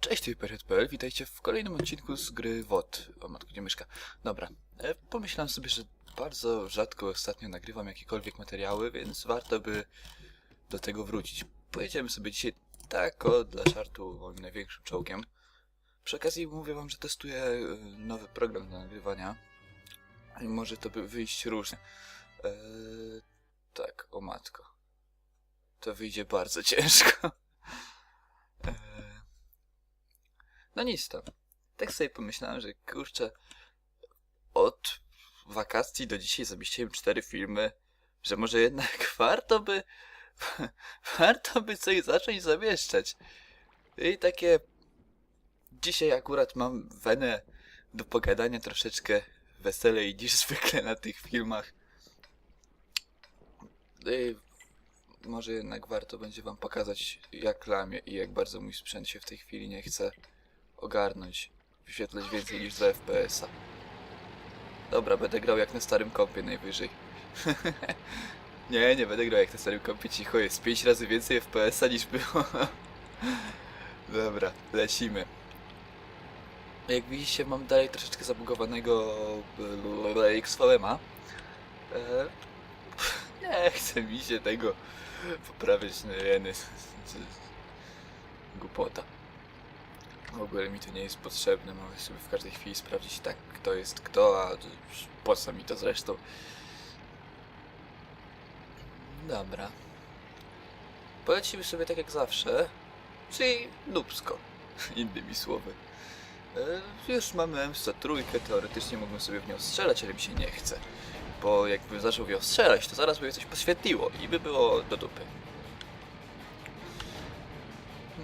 Cześć, Hyperhead.pl, witajcie w kolejnym odcinku z gry WOT. O matku, nie myszka. Dobra, e, pomyślałem sobie, że bardzo rzadko ostatnio nagrywam jakiekolwiek materiały, więc warto by do tego wrócić. Pojedziemy sobie dzisiaj tak o, dla żartu moim największym czołgiem. Przy okazji mówię wam, że testuję e, nowy program do nagrywania. I może to by wyjść różnie. E, tak, o matko. To wyjdzie bardzo ciężko. E, no nic tam. Tak sobie pomyślałem, że kurczę, od wakacji do dzisiaj zamieściłem cztery filmy, że może jednak warto by, warto by coś zacząć zamieszczać. I takie, dzisiaj akurat mam wenę do pogadania troszeczkę weselej niż zwykle na tych filmach. I może jednak warto będzie wam pokazać jak lamię i jak bardzo mój sprzęt się w tej chwili nie chce ogarnąć, wyświetlać więcej niż 2 FPS-a. Dobra, będę grał jak na starym kompie najwyżej. nie, nie będę grał jak na starym kompie, cicho jest 5 razy więcej FPS-a niż było. Dobra, lecimy. Jak widzicie, mam dalej troszeczkę zabugowanego e, XVM-a. E, nie chce mi się tego poprawiać na jeny. Głupota. W ogóle mi to nie jest potrzebne, mogę sobie w każdej chwili sprawdzić tak, kto jest kto, a po co mi to zresztą. Dobra. Polecimy sobie tak jak zawsze, czyli dubsko, innymi słowy. E, już mamy M103, teoretycznie mógłbym sobie w nią strzelać, ale mi się nie chce. Bo jakbym zaczął w nią strzelać, to zaraz by coś poświetliło i by było do dupy.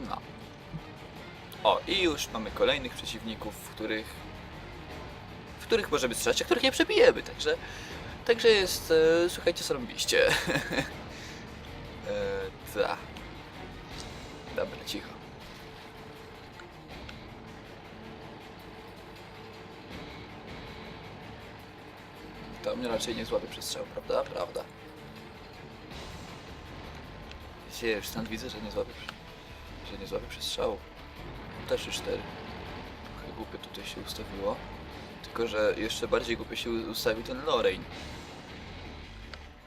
No. O, i już mamy kolejnych przeciwników, w których w których możemy strzelać, a których nie przebijemy, także także jest, e, słuchajcie, zarąbiście. e, ta. Dobra, cicho. To mnie raczej nie złapie przestrzał, prawda? Prawda. Wiecie, już stąd widzę, że nie złapie, że nie przestrzału. Też już 4. Trochę głupie tutaj się ustawiło. Tylko, że jeszcze bardziej głupie się ustawił ten Lorraine.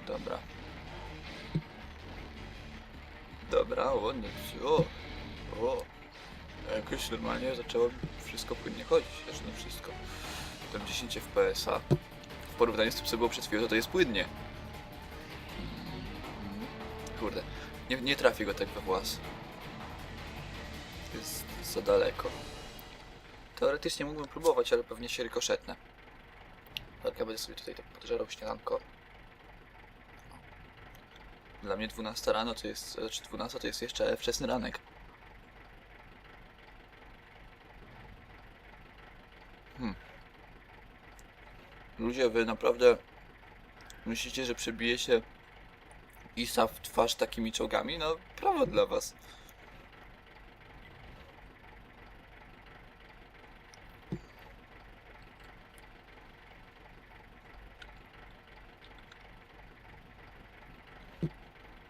Dobra. Dobra, o, nie, o, o. Jakoś normalnie zaczęło wszystko płynnie chodzić, znaczy nie wszystko. Tam 10 FPS-a. W porównaniu z tym, co było przed chwilą, to to jest płynnie. Mm, Kurde, nie, nie trafię go tak we włas. Jest za daleko. Teoretycznie mógłbym próbować, ale pewnie się rykoszetnę. Tak, ja będę sobie tutaj tak podżerał śniadanko. Dla mnie 12 rano to jest, znaczy 12 to jest jeszcze wczesny ranek. Hmm. Ludzie, wy naprawdę myślicie, że przebije się ISA w twarz takimi czołgami? No, prawo dla was.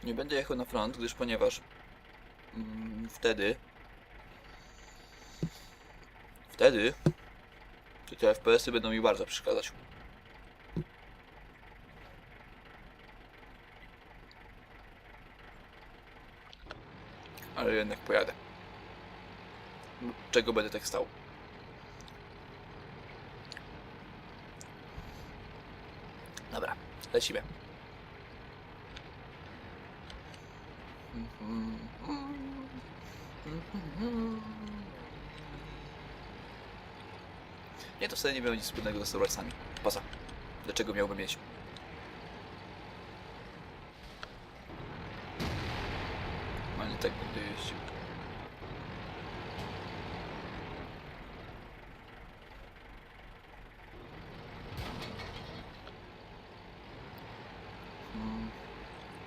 Nie będę jechał na front, gdyż ponieważ mm, wtedy wtedy to te FPS-y będą mi bardzo przeszkadzać. Ale jednak pojadę. Czego będę tak stał? Dobra, lecimy. Nie, to wcale nie miało nic wspólnego z restauracjami. Poza. Dlaczego miałbym mieć? No nie tak będę jeździł. Mm.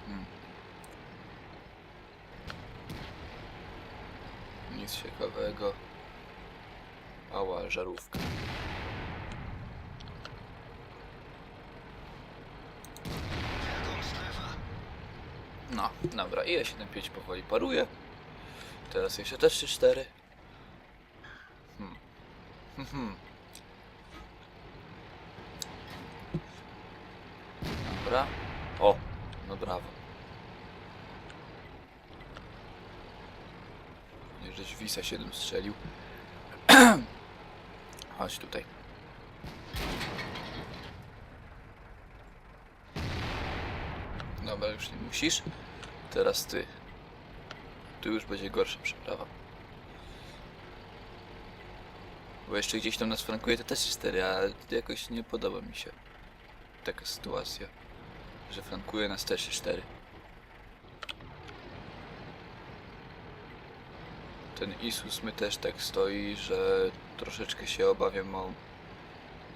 Mm. Nic ciekawego. Ała, żarówka. No, dobra, i ja 7.5 powoli paruje. Teraz jeszcze też 3-4. Mhm. Dobra. O, no brawo. Żeś Wisa 7 strzelił. Chodź tutaj. Dobra, już nie musisz. Teraz ty. Tu już będzie gorsza przeprawa. Bo jeszcze gdzieś tam nas frankuje to też 4, a jakoś nie podoba mi się taka sytuacja, że frankuje nas też 4. Ten Isus my też tak stoi, że troszeczkę się obawiam o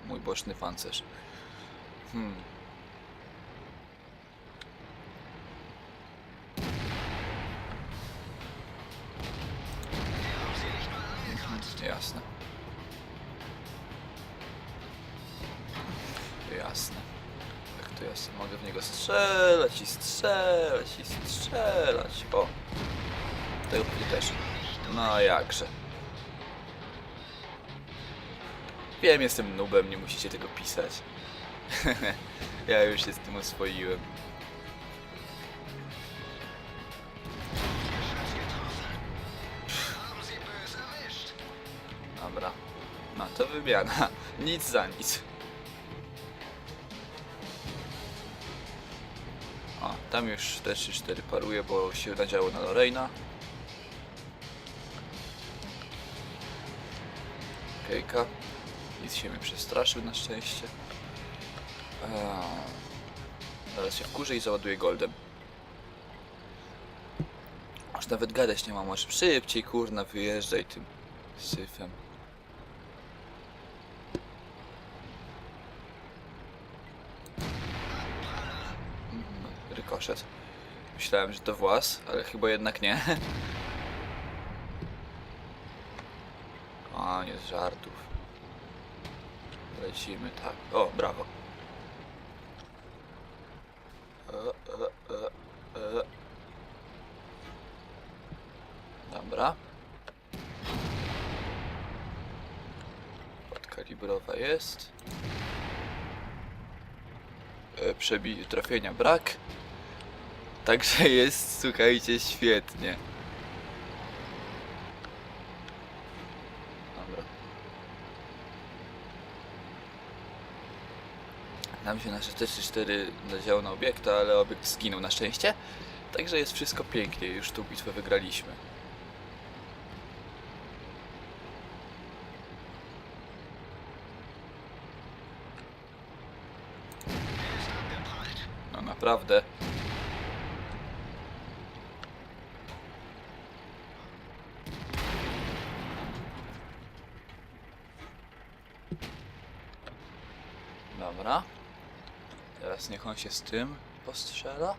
mój boczny pancerz. Hmm. Jasne. Jasne. Jak to jasne? Mogę w niego strzelać i strzelać i strzelać. O! Tego pewnie też. No jakże. Wiem, jestem nubem, nie musicie tego pisać. ja już się z tym oswoiłem. Dobra. No to wymiana. Nic za nic. O, tam już te 3-4 paruje, bo się nadziało na Lorena. Kejka. Nic się mnie przestraszył na szczęście. Eee, Teraz się wkurzę i załaduję goldem. Aż nawet gadać nie mam, aż szybciej kurna wyjeżdżaj tym syfem. Mm, Rykoszet. Myślałem, że to włas, ale chyba jednak nie. A, nie z żartów. Lecimy tak. O, brawo. E, e, e. Dobra. Podkalibrowa jest. Przebi trafienia brak. Także jest, słuchajcie, świetnie. Dobra. Nam się nasze T-4 nadziało na obiekta, ale obiekt zginął na szczęście. Także jest wszystko pięknie, już tą bitwę wygraliśmy. No naprawdę. Dobra. Teraz niech on się z tym postrzela.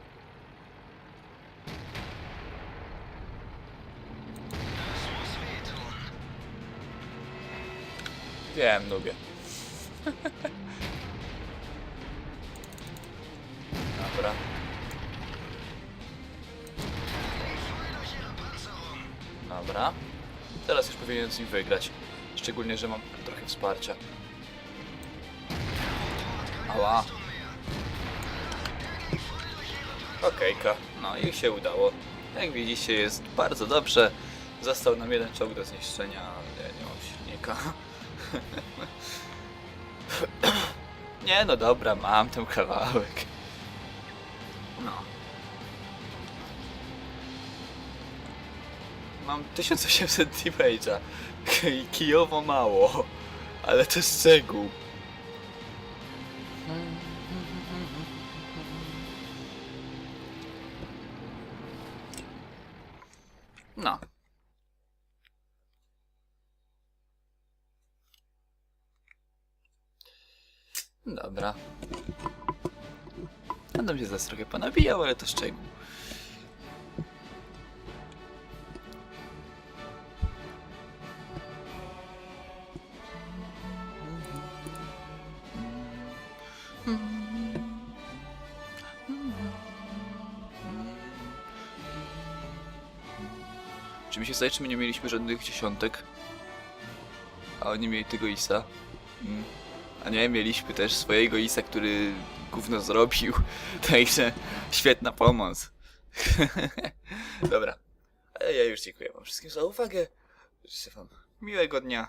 Wiem, lubię. Dobra. Dobra. Teraz już powinienem z nim wygrać. Szczególnie, że mam trochę wsparcia. Ała. Okejka. No i się udało. Jak widzicie jest bardzo dobrze. Został nam jeden czołg do zniszczenia, ale ja nie mam silnika. nie no dobra, mam ten kawałek. No. Mam 1800 damage'a. Kijowo mało. Ale to jest cegół. No. Dobra. Tam się zaraz trochę ponabijał, ale to szczegół. Czy mi się zdaje, czy my nie mieliśmy żadnych dziesiątek? a oni mieli tego Isa. Mm. A nie, mieliśmy też swojego Isa, który gówno zrobił. Także świetna pomoc. Dobra. Ale ja już dziękuję wam wszystkim za uwagę. Życzę wam miłego dnia.